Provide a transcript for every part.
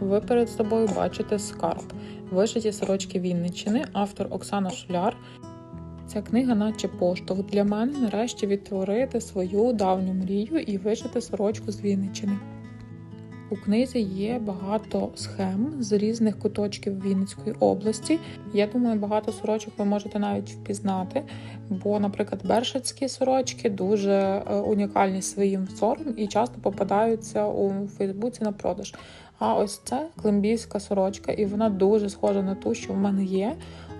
Ви перед собою бачите скарб, вишиті сорочки Вінничини, автор Оксана Шуляр. Ця книга, наче поштовх для мене, нарешті відтворити свою давню мрію і вишити сорочку з Вінниччини. У книзі є багато схем з різних куточків Вінницької області. Я думаю, багато сорочок ви можете навіть впізнати, бо, наприклад, бершацькі сорочки дуже е, унікальні своїм взором і часто попадаються у Фейсбуці на продаж. А ось це климбійська сорочка, і вона дуже схожа на ту, що в мене є,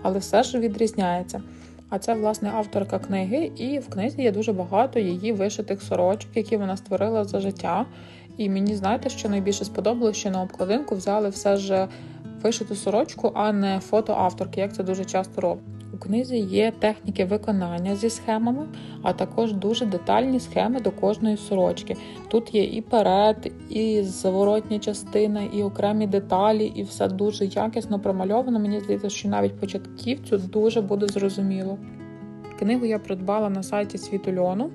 але все ж відрізняється. А це власне авторка книги, і в книзі є дуже багато її вишитих сорочок, які вона створила за життя. І мені знаєте, що найбільше сподобалося, що на обкладинку взяли все ж вишиту сорочку, а не фото авторки, як це дуже часто роблять. У книзі є техніки виконання зі схемами, а також дуже детальні схеми до кожної сорочки. Тут є і перед, і зворотня частина, і окремі деталі, і все дуже якісно промальовано. Мені здається, що навіть початківцю дуже буде зрозуміло. Книгу я придбала на сайті Світульону, е,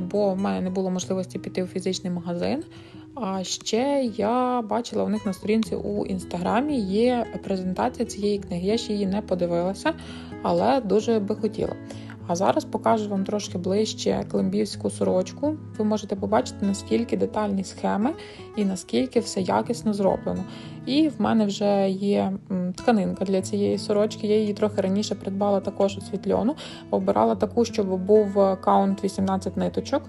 бо в мене не було можливості піти у фізичний магазин. А ще я бачила у них на сторінці у інстаграмі є презентація цієї книги. Я ще її не подивилася, але дуже би хотіла. А зараз покажу вам трошки ближче климбівську сорочку. Ви можете побачити, наскільки детальні схеми і наскільки все якісно зроблено. І в мене вже є тканинка для цієї сорочки. Я її трохи раніше придбала також у світльону. Обирала таку, щоб був каунт 18 ниточок.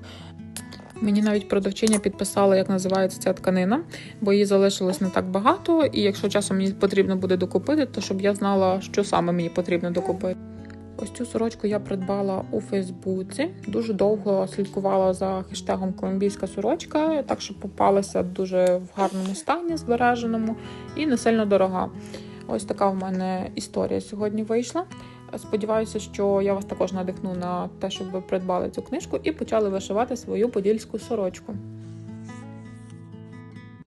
Мені навіть продавчиня підписала, як називається ця тканина, бо її залишилось не так багато. І якщо часом мені потрібно буде докупити, то щоб я знала, що саме мені потрібно докупити. Ось цю сорочку я придбала у Фейсбуці. Дуже довго слідкувала за хештегом Колумбійська сорочка, так що попалася дуже в гарному стані, збереженому і не сильно дорога. Ось така в мене історія сьогодні вийшла. Сподіваюся, що я вас також надихну на те, щоб ви придбали цю книжку і почали вишивати свою подільську сорочку.